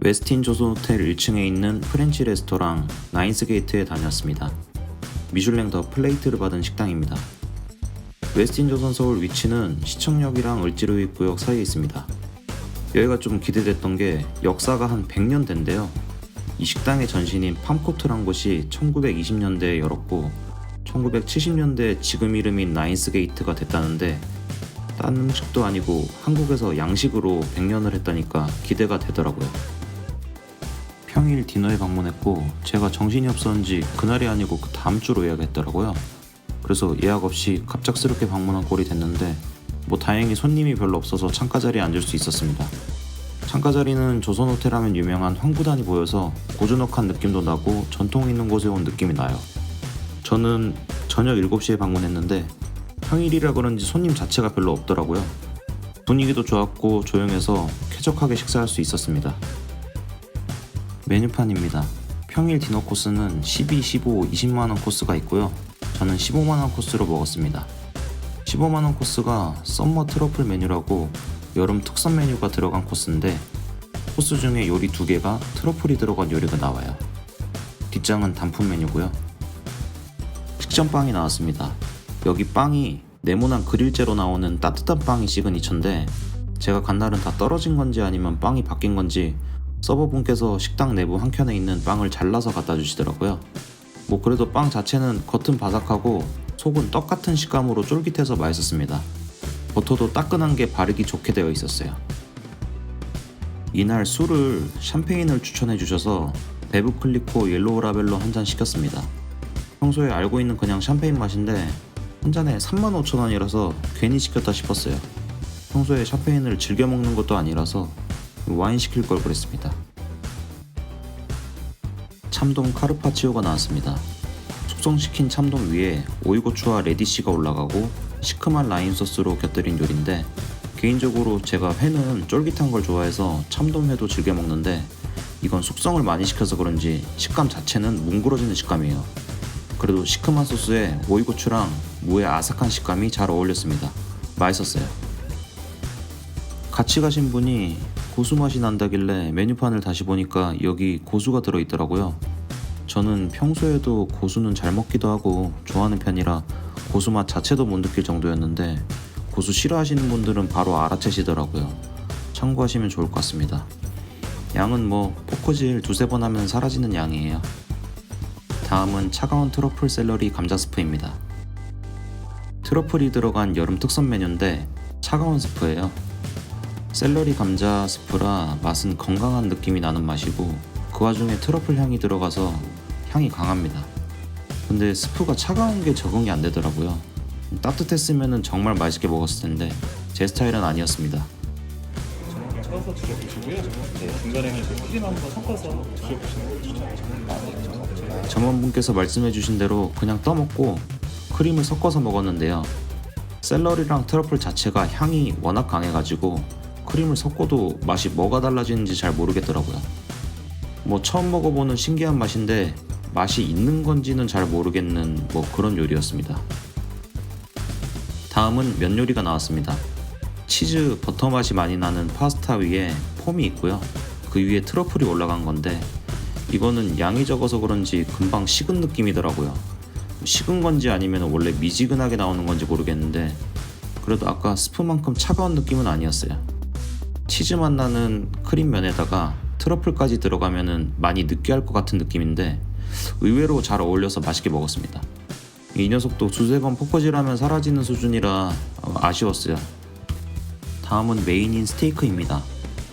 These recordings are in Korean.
웨스틴 조선 호텔 1층에 있는 프렌치 레스토랑 나인스 게이트에 다녔습니다. 미슐랭 더 플레이트를 받은 식당입니다. 웨스틴 조선 서울 위치는 시청역이랑 을지로입 구역 사이에 있습니다. 여기가 좀 기대됐던 게 역사가 한 100년 된데요. 이 식당의 전신인 팜코트란 곳이 1920년대에 열었고 1970년대 지금 이름인 나인스 게이트가 됐다는데 딴 음식도 아니고 한국에서 양식으로 100년을 했다니까 기대가 되더라고요. 평일 디너에 방문했고 제가 정신이 없었는지 그날이 아니고 그 다음 주로 예약했더라고요. 그래서 예약 없이 갑작스럽게 방문한 꼴이 됐는데 뭐 다행히 손님이 별로 없어서 창가 자리에 앉을 수 있었습니다. 창가 자리는 조선 호텔 하면 유명한 황구단이 보여서 고즈넉한 느낌도 나고 전통 있는 곳에 온 느낌이 나요. 저는 저녁 7시에 방문했는데 평일이라 그런지 손님 자체가 별로 없더라고요. 분위기도 좋았고 조용해서 쾌적하게 식사할 수 있었습니다. 메뉴판입니다. 평일 디너 코스는 12, 15, 20만원 코스가 있고요. 저는 15만원 코스로 먹었습니다. 15만원 코스가 썸머 트러플 메뉴라고 여름 특선 메뉴가 들어간 코스인데 코스 중에 요리 두 개가 트러플이 들어간 요리가 나와요. 뒷장은 단품 메뉴고요. 식전빵이 나왔습니다. 여기 빵이 네모난 그릴재로 나오는 따뜻한 빵이 시그니처인데 제가 간 날은 다 떨어진 건지 아니면 빵이 바뀐 건지 서버분께서 식당 내부 한 켠에 있는 빵을 잘라서 갖다 주시더라고요. 뭐 그래도 빵 자체는 겉은 바삭하고 속은 떡 같은 식감으로 쫄깃해서 맛있었습니다. 버터도 따끈한 게 바르기 좋게 되어 있었어요. 이날 술을 샴페인을 추천해 주셔서 베브 클리코 옐로우 라벨로 한 잔 시켰습니다. 평소에 알고 있는 그냥 샴페인 맛인데 한 잔에 35,000원이라서 괜히 시켰다 싶었어요. 평소에 샴페인을 즐겨 먹는 것도 아니라서 와인 시킬 걸 그랬습니다. 참돔 카르파치오가 나왔습니다. 숙성시킨 참돔 위에 오이고추와 레디쉬가 올라가고 시큼한 라임 소스로 곁들인 요리인데 개인적으로 제가 회는 쫄깃한 걸 좋아해서 참돔회도 즐겨 먹는데 이건 숙성을 많이 시켜서 그런지 식감 자체는 뭉그러지는 식감이에요. 그래도 시큼한 소스에 오이고추랑 무의 아삭한 식감이 잘 어울렸습니다. 맛있었어요. 같이 가신 분이 고수 맛이 난다길래 메뉴판을 다시 보니까 여기 고수가 들어있더라고요. 저는 평소에도 고수는 잘 먹기도 하고 좋아하는 편이라 고수 맛 자체도 못 느낄 정도였는데 고수 싫어하시는 분들은 바로 알아채시더라고요. 참고하시면 좋을 것 같습니다. 양은 뭐 포크질 두세 번 하면 사라지는 양이에요. 다음은 차가운 트러플 샐러리 감자 스프입니다. 트러플이 들어간 여름 특선 메뉴인데 차가운 스프예요. 샐러리 감자 스프라 맛은 건강한 느낌이 나는 맛이고 그 와중에 트러플 향이 들어가서 향이 강합니다. 근데 스프가 차가운 게 적응이 안 되더라고요. 따뜻했으면 정말 맛있게 먹었을 텐데 제 스타일은 아니었습니다. 쳐서 드셔보시고요. 네, 중간에는 이제 크림 한번 섞어서 드셔보시는 걸 추천드립니다. 점원분께서 말씀해주신 대로 그냥 떠먹고 크림을 섞어서 먹었는데요. 샐러리랑 트러플 자체가 향이 워낙 강해가지고 크림을 섞어도 맛이 뭐가 달라지는지 잘 모르겠더라고요. 뭐 처음 먹어보는 신기한 맛인데 맛이 있는 건지는 잘 모르겠는 뭐 그런 요리였습니다. 다음은 면 요리가 나왔습니다. 치즈 버터 맛이 많이 나는 파스타 위에 폼이 있고요. 그 위에 트러플이 올라간 건데 이거는 양이 적어서 그런지 금방 식은 느낌이더라고요. 식은 건지 아니면 원래 미지근하게 나오는 건지 모르겠는데 그래도 아까 스프만큼 차가운 느낌은 아니었어요. 치즈 맛 나는 크림 면에다가 트러플까지 들어가면은 많이 느끼할 것 같은 느낌인데 의외로 잘 어울려서 맛있게 먹었습니다. 이 녀석도 두세 번 포커질하면 사라지는 수준이라 어, 아쉬웠어요. 다음은 메인인 스테이크입니다.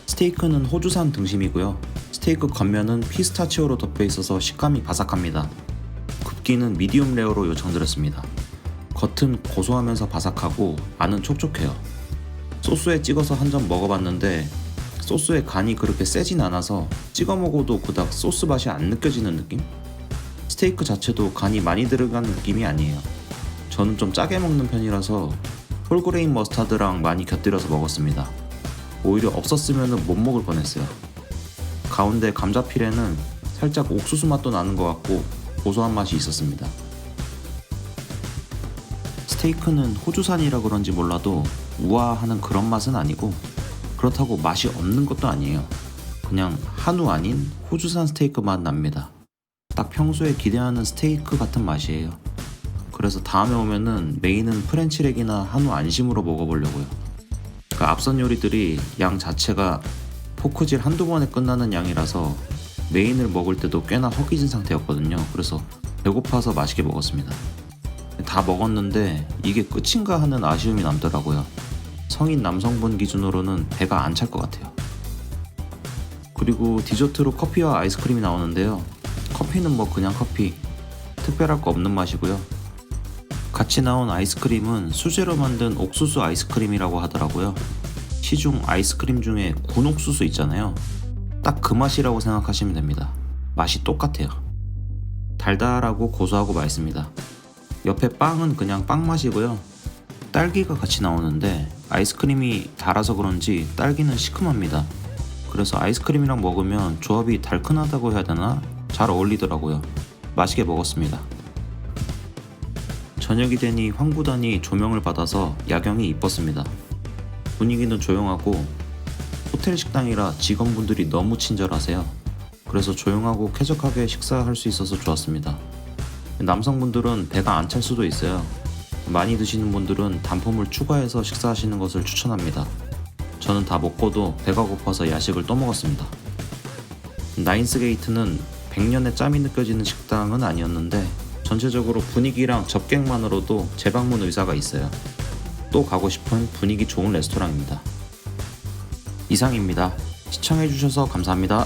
스테이크는 호주산 등심이고요. 스테이크 겉면은 피스타치오로 덮여 있어서 식감이 바삭합니다. 굽기는 미디움 레어로 요청드렸습니다. 겉은 고소하면서 바삭하고 안은 촉촉해요. 소스에 찍어서 한 점 먹어봤는데 소스의 간이 그렇게 세진 않아서 찍어 먹어도 그닥 소스 맛이 안 느껴지는 느낌? 스테이크 자체도 간이 많이 들어간 느낌이 아니에요. 저는 좀 짜게 먹는 편이라서 홀그레인 머스타드랑 많이 곁들여서 먹었습니다. 오히려 없었으면 못 먹을 뻔했어요. 가운데 감자 피레는 살짝 옥수수 맛도 나는 것 같고 고소한 맛이 있었습니다. 스테이크는 호주산이라 그런지 몰라도 우아하는 그런 맛은 아니고 그렇다고 맛이 없는 것도 아니에요. 그냥 한우 아닌 호주산 스테이크 맛 납니다. 딱 평소에 기대하는 스테이크 같은 맛이에요. 그래서 다음에 오면은 메인은 프렌치렉이나 한우 안심으로 먹어보려고요. 그 앞선 요리들이 양 자체가 포크질 한두 번에 끝나는 양이라서 메인을 먹을 때도 꽤나 허기진 상태였거든요. 그래서 배고파서 맛있게 먹었습니다. 다 먹었는데 이게 끝인가 하는 아쉬움이 남더라고요. 성인 남성분 기준으로는 배가 안 찰 것 같아요. 그리고 디저트로 커피와 아이스크림이 나오는데요. 커피는 뭐 그냥 커피, 특별할 거 없는 맛이고요. 같이 나온 아이스크림은 수제로 만든 옥수수 아이스크림이라고 하더라고요. 시중 아이스크림 중에 군옥수수 있잖아요. 딱 그 맛이라고 생각하시면 됩니다. 맛이 똑같아요. 달달하고 고소하고 맛있습니다. 옆에 빵은 그냥 빵 맛이고요. 딸기가 같이 나오는데 아이스크림이 달아서 그런지 딸기는 시큼합니다. 그래서 아이스크림이랑 먹으면 조합이 달큰하다고 해야 되나? 잘 어울리더라고요. 맛있게 먹었습니다. 저녁이 되니 황구단이 조명을 받아서 야경이 이뻤습니다. 분위기는 조용하고 호텔 식당이라 직원분들이 너무 친절하세요. 그래서 조용하고 쾌적하게 식사할 수 있어서 좋았습니다. 남성분들은 배가 안 찰 수도 있어요. 많이 드시는 분들은 단품을 추가해서 식사하시는 것을 추천합니다. 저는 다 먹고도 배가 고파서 야식을 또 먹었습니다. 나인스 게이트는 100년의 짬이 느껴지는 식당은 아니었는데 전체적으로 분위기랑 접객만으로도 재방문 의사가 있어요. 또 가고 싶은 분위기 좋은 레스토랑입니다. 이상입니다. 시청해주셔서 감사합니다.